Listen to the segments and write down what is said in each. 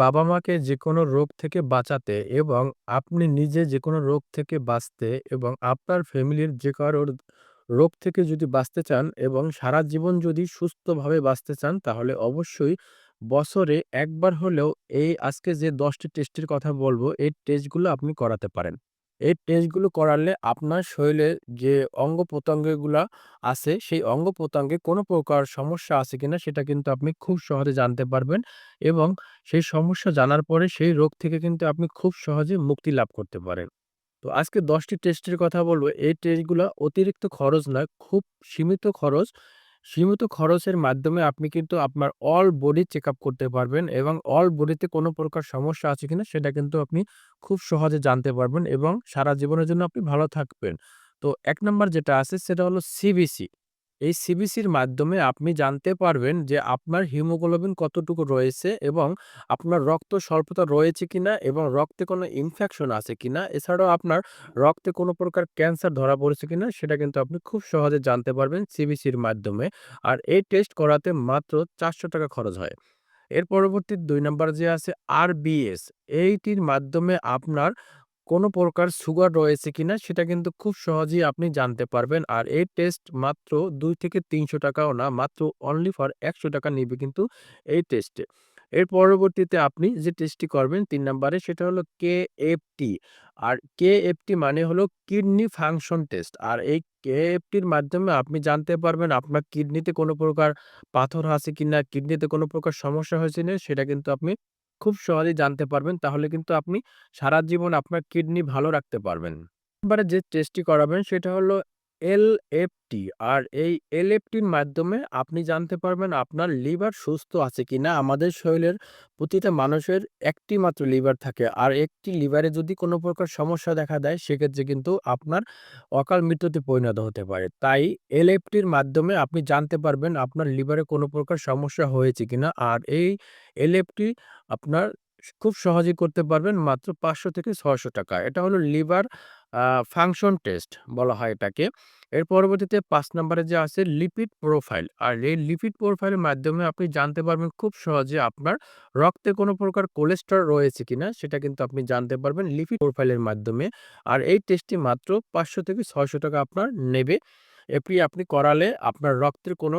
বাবা-মাকে যে কোনো রোগ থেকে বাঁচাতে এবং আপনি নিজে যে কোনো রোগ থেকে বাঁচতে এবং আপনার ফ্যামিলির যে কারোর রোগ থেকে যদি বাঁচতে চান এবং সারা জীবন যদি সুস্থভাবে বাঁচতে চান, তাহলে অবশ্যই বছরে একবার হলেও এই আজকে যে দশটি টেস্টের কথা বলব, এই টেস্টগুলো আপনি করাতে পারেন। এই টেস্টগুলো করালে আপনার শরীরে যে অঙ্গ-প্রত্যঙ্গগুলা আছে, সেই অঙ্গ-প্রত্যঙ্গে কোনো প্রকার সমস্যা আছে কিনা সেটা কিন্তু আপনি খুব সহজে জানতে পারবেন এবং সেই সমস্যা জানার পরে সেই রোগ থেকে কিন্তু আপনি খুব সহজে মুক্তি লাভ করতে পারেন। তো আজকে দশটি টেস্টের কথা বলব। এই টেস্টগুলো অতিরিক্ত খরচ নয়, খুব সীমিত খরচ। সীমিত খরচের মাধ্যমে আপনি কিন্তু আপনার অল বডি চেক করতে পারবেন এবং অল বডিতে কোনো প্রকার সমস্যা আছে কিনা সেটা কিন্তু আপনি খুব সহজে জানতে পারবেন এবং সারা জীবনের জন্য আপনি ভালো থাকবেন। তো এক নম্বর যেটা আছে সেটা হলো সিবিসি। এই সিবিসির মাধ্যমে আপনি জানতে পারবেন যে আপনার হিমোগ্লোবিন কতটুকু রয়েছে এবং আপনার রক্ত স্বল্পতা রয়েছে কিনা এবং রক্তে কোনো ইনফেকশন আছে কিনা এছাড়াও আপনার রক্তে কোনো প্রকার ক্যান্সার ধরা পড়েছে কিনা সেটা কিন্তু আপনি খুব সহজে জানতে পারবেন সিবিসির মাধ্যমে। আর এই টেস্ট করাতে মাত্র ৳৪০০ খরচ হয়। এর পরবর্তী দুই নম্বর যে আছে আরবিএস এইটির মাধ্যমে আপনার কোনো প্রকার সুগার রয়েছে কিনা সেটা কিন্তু খুব সহজেই আপনি জানতে পারবেন। আর এই টেস্ট মাত্র দুই থেকে তিনশো টাকাও না মাত্র অনলি ফর ৳১০০ নিবে কিন্তু এই টেস্টে। এর পরবর্তীতে আপনি যে টেস্টটি করবেন তিন নাম্বারে সেটা হলো কেএফটি। আর কেএফটি মানে হলো কিডনি ফাংশন টেস্ট। আর এই কেএফটির মাধ্যমে আপনি জানতে পারবেন আপনার কিডনিতে কোনো প্রকার পাথর আছে কিনা, কিডনিতে কোনো প্রকার সমস্যা হয়েছে না সেটা কিন্তু আপনি খুব সহজেই জানতে পারবেন। তাহলে কিন্তু আপনি সারা জীবন আপনার কিডনি ভালো রাখতে পারবেন। এবারে যে টেস্টটি করাবেন সেটা হলো এলএফটি। আর এই এলএফটির মাধ্যমে আপনি জানতে পারবেন আপনার লিভার সুস্থ আছে কি না আমাদের শরীরের প্রতিটা মানুষের একটি মাত্র লিভার থাকে। আর একটি লিভারে যদি কোনো প্রকার সমস্যা দেখা দেয়, সেক্ষেত্রে কিন্তু আপনার অকাল মৃত্যুতে পরিণত হতে পারে। তাই এলএফটির মাধ্যমে আপনি জানতে পারবেন আপনার লিভারে কোনো প্রকার সমস্যা হয়েছে কিনা। আর এই এলএফটি আপনার খুব সহজেই করতে পারবেন মাত্র ৳৫০০-৬০০ এটা হলো লিভার ফাংশন টেস্ট বলা হয় এটাকে। এর পরবর্তীতে পাঁচ নাম্বারে যে আছে লিপিড প্রোফাইল। আর এই লিপিড প্রোফাইলের মাধ্যমে আপনি জানতে পারবেন খুব সহজে আপনার রক্তে কোনো প্রকার কোলেস্টেরল রয়েছে কিনা, সেটা কিন্তু আপনি জানতে পারবেন লিপিড প্রোফাইলের মাধ্যমে। আর এই টেস্টটি মাত্র ৳৫০০-৬০০ আপনার নেবে। এটি আপনি করালে আপনার রক্তের কোনো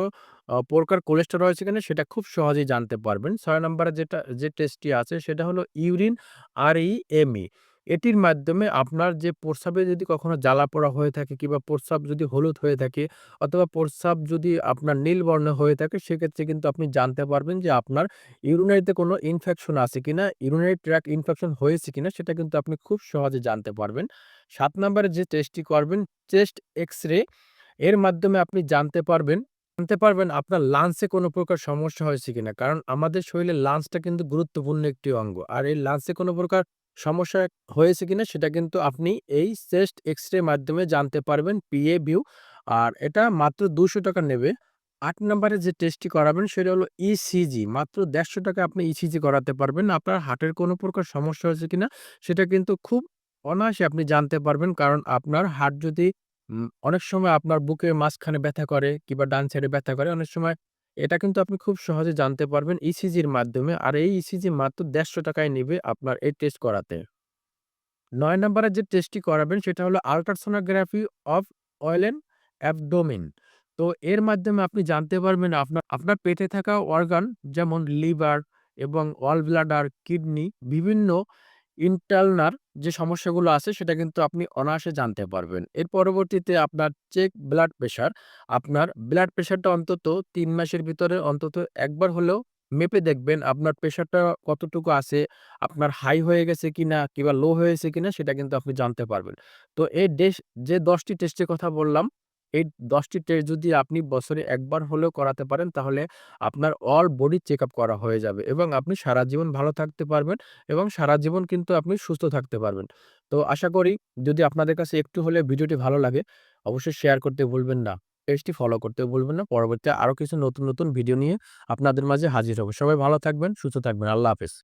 প্রকার কোলেস্টেরল রয়েছে কিনা সেটা খুব সহজেই জানতে পারবেন। ছয় নম্বরে যেটা যে টেস্টটি আছে সেটা হলো ইউরিন আর আরইএমই। এটির মাধ্যমে আপনার যে প্রস্রাবে যদি কখনো জ্বালা-পোড়া হয়ে থাকে কিংবা প্রস্রাব যদি হলুদ হয়ে থাকে অথবা প্রস্রাব যদি আপনার নীল বর্ণের হয়ে থাকে সেক্ষেত্রে কিন্তু আপনি জানতে পারবেন যে আপনার ইউরিনারিতে কোনো ইনফেকশন আছে কিনা, ইউরিনারি ট্র্যাক ইনফেকশন হয়েছে কিনা সেটা কিন্তু আপনি খুব সহজে জানতে পারবেন। সাত নম্বরে যে টেস্টটি করবেন চেস্ট এক্স-রে এর মাধ্যমে আপনি জানতে পারবেন জানতে পারবেন আপনার লাংসে কোনো প্রকার সমস্যা হয়েছে কিনা। কারণ আমাদের শরীরে লাংসটা কিন্তু গুরুত্বপূর্ণ একটি অঙ্গ। আর এই লাংসে কোনো প্রকার সমস্যা হয়েছে কিনা সেটা কিন্তু আপনি এই চেস্ট এক্স-রে মাধ্যমে জানতে পারবেন পিএ ভিউ। আর এটা মাত্র ৳২০০ নেবে। আট নম্বরে যে টেস্টটি করাবেন সেটা হলো ইসিজি। মাত্র ৳১৫০ আপনি ইসিজি করাতে পারবেন। আপনার হার্টের কোনো প্রকার সমস্যা হয়েছে কিনা সেটা কিন্তু খুব অনায়াসে আপনি জানতে পারবেন। কারণ আপনার হার্ট যদি অনেক সময় আপনার বুকের মাঝখানে ব্যথা করে কিংবা ডান সাইডে ব্যথা করে অনেক সময় এটা কিন্তু আপনি খুব সহজে জানতে পারবেন ইসিজির মাধ্যমে। আর এই ইসিজি মাত্র ৳১৫০ নিবে আপনার এই টেস্ট করাতে। নয় নম্বরে যে টেস্টটি করাবেন সেটা হলো আল্ট্রাসোনোগ্রাফি অফ ওয়েলেন অ্যাবডোমেন। তো এর মাধ্যমে আপনি জানতে পারবেন আপনার আপনার পেটে থাকা অর্গান যেমন লিভার এবং গল ব্লাডার, কিডনি বিভিন্ন ইন্টারনাল যে সমস্যাগুলো আছে সেটা কিন্তু আপনি অনায়াসে জানতে পারবেন। এর পরবর্তীতে আপনার চেক ব্লাড প্রেশার। আপনার ব্লাড প্রেশারটা অন্তত তিন মাসের ভিতরে অন্তত একবার হলেও মেপে দেখবেন আপনার প্রেশারটা কতটুকু আছে, আপনার হাই হয়ে গেছে কিনা কিংবা লো হয়েছে কিনা সেটা কিন্তু আপনি জানতে পারবেন। তো এই যে দশটি টেস্টের কথা বললাম, এই দশটি টেস্ট যদি আপনি বছরে একবার হলেও করাতে পারেন তাহলে আপনার অল বডি চেকআপ করা হয়ে যাবে এবং আপনি সারা জীবন ভালো থাকতে পারবেন এবং সারা জীবন কিন্তু আপনি সুস্থ থাকতে পারবেন। তো আশা করি যদি আপনাদের কাছে একটু হলে ভিডিওটি ভালো লাগে অবশ্যই শেয়ার করতে ভুলবেন না। পেজটি ফলো করতেও ভুলবেন না। পরবর্তীতে আরও কিছু নতুন, নতুন ভিডিও নিয়ে আপনাদের মাঝে হাজির হব। সবাই ভালো থাকবেন, সুস্থ থাকবেন। আল্লাহ হাফেজ।